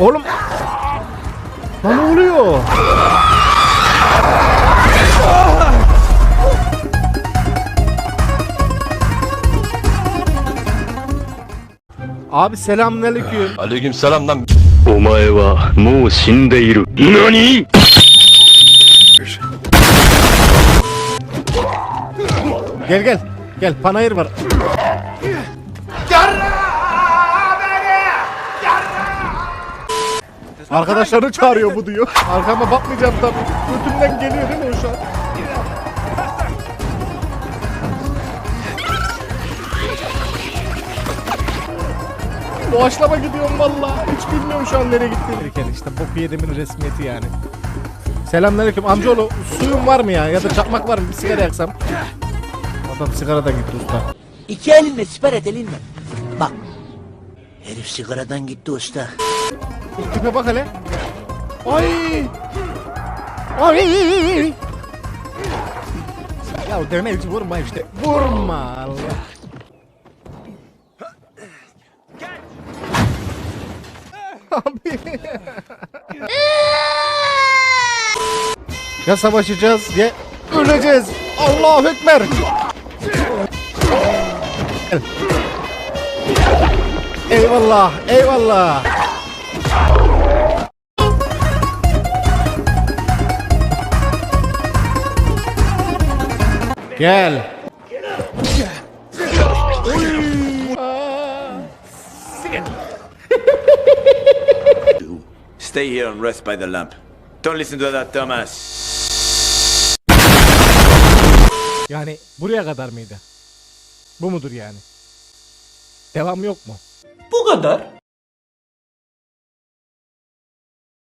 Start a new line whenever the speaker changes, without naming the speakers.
Oğlum. Lan ne oluyor? Abi selamünaleyküm.
Aleyküm
selamdan. Omae wa mou shindeiru. Nani?
Gel gel. Gel panayır var. Arkadaşlarını çağırıyor bu diyor. Arkama bakmayacağım tabii. Götümden geliyor değil mi o şu an? Doğaçlama gidiyorum valla. Hiç bilmiyorum şu an nereye gittiğini. işte boku yedimin resmiyeti yani. Selamünaleyküm amcaoğlu suyun var mı ya ya da çakmak var mı bir sigara yaksam. Adam sigaradan gitti usta.
İki elinle siper et elinle. Bak. Herif sigaradan gitti usta.
Tipe bak hele. Ay. Ay. Ya deneyici vurma işte. Vurma Allah. Abi. ya savaşacağız ya öleceğiz. Allahu Ekber. Eyvallah, eyvallah. Gel.
Stay here and rest by the lamp. Don't listen to that dumbass.
Yani buraya kadar mıydı? Bu mudur yani? Devam yok mu?
Bu kadar.